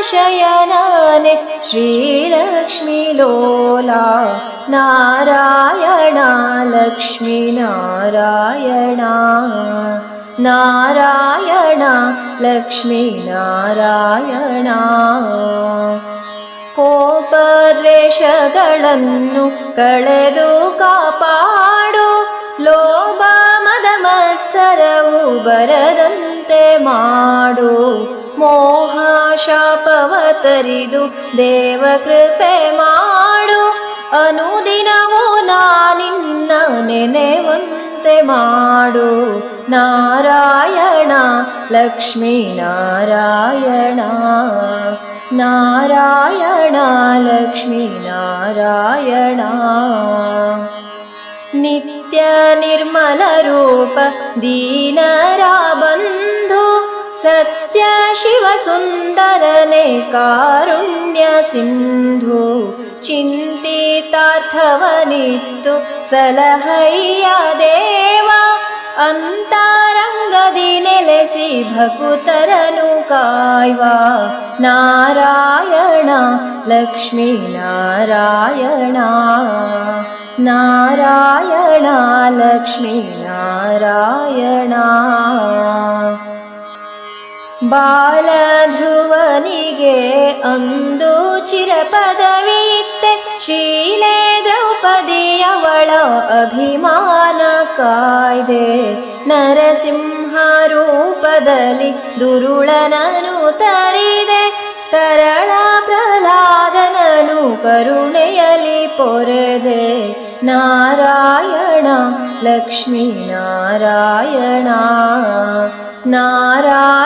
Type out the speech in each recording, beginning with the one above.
ಶಯನನೆ ಶ್ರೀಲಕ್ಷ್ಮೀ ಲೋಲಾ ನಾರಾಯಣ ಲಕ್ಷ್ಮೀ ನಾರಾಯಣ ನಾರಾಯಣ ಲಕ್ಷ್ಮೀ ನಾರಾಯಣ ಕೋಪದ್ವೇಷಗಳನ್ನು ಕಳೆದು ಕಾಪಾಡು ಲೋಭ ಮದ ಮತ್ಸರವು ಬರದಂತೆ ಮಾಡು ಮೋಹ ಶಾಪವ ತರಿದು ದೇವ ಕೃಪೆ ಮಾಡು ಅನುದಿನವೂ ನಾನಿನ್ನ ನೆನೆವಂತೆ ಮಾಡು ನಾರಾಯಣ ಲಕ್ಷ್ಮೀ ನಾರಾಯಣ ನಾರಾಯಣ ಲಕ್ಷ್ಮೀ ನಾರಾಯಣ ನಿತ್ಯ शिवसुन्दरनेकारुण्यसिन्धु चिन्तिताथवनि तु सलहैयादेव अन्तारङ्गदिनिलसि भकुतरनुकाय नारायण लक्ष्मी नारायणा नारायणा लक्ष्मी नारायणा ಬಾಲಧ್ರುವನಿಗೆ ಅಂದು ಚಿರಪದವಿತ್ತೆ. ಶೀಲೆ ದ್ರೌಪದಿಯವಳ ಅಭಿಮಾನ ಕಾಯ್ದೆ. ನರಸಿಂಹ ರೂಪದಲ್ಲಿ ದುರುಳನನು ತರಿದೆ. ತರಳ ಪ್ರಹ್ಲಾದನನು ಕರುಣೆಯಲಿ ಪೊರೆದೆ. ನಾರಾಯಣ ಲಕ್ಷ್ಮೀ ನಾರಾಯಣ ನಾರಾಯಣ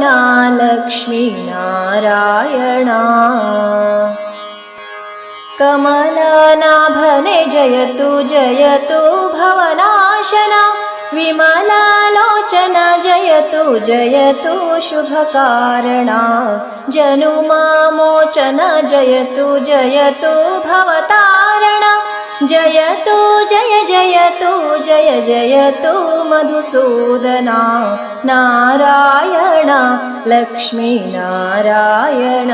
नारायणा। लक्ष्मीनारायणा कमलनाभने जयतु जयतु भवनाशना। विमलालोचन जयतु जयतु शुभकारणा। जनुमामोचन जयतु जयतु भवन ಜಯತು ಜಯ ಜಯತು ಜಯ ಜಯತು ಮಧುಸೂದನ ನಾರಾಯಣ ಲಕ್ಷ್ಮೀ ನಾರಾಯಣ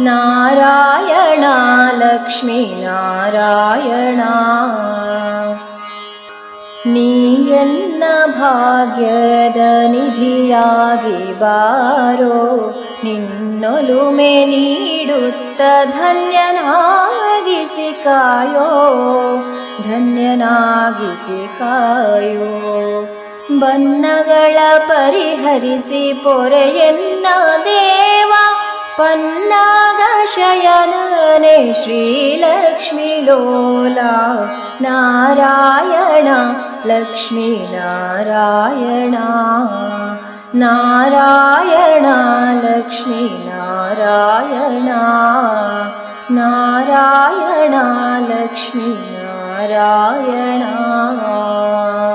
ನಾರಾಯಣ ಲಕ್ಷ್ಮೀ ನಾರಾಯಣ ನೀಯನ್ನ ಭಾಗ್ಯದ ನಿಧಿಯಾಗಿ ಬಾರೋ ನಿನ್ನೊಲುಮೆ ನೀಡುತ್ತ ಧನ್ಯನಾಗಿಸಿ ಕಾಯೋ ಧನ್ಯನಾಗಿಸಿ ಕಾಯೋ ಬನ್ನಗಳ ಪರಿಹರಿಸಿ ಪೊರೆಯನ್ನ ದೇವ ಪನ್ನಾಗ ಶಯನನೆ ಶ್ರೀಲಕ್ಷ್ಮೀ ಲೋಲಾ ನಾರಾಯಣ ಲಕ್ಷ್ಮೀ ನಾರಾಯಣ ನಾರಾಯಣ ಲಕ್ಷ್ಮೀ ನಾರಾಯಣ नारायणालक्ष्मी नारायणा।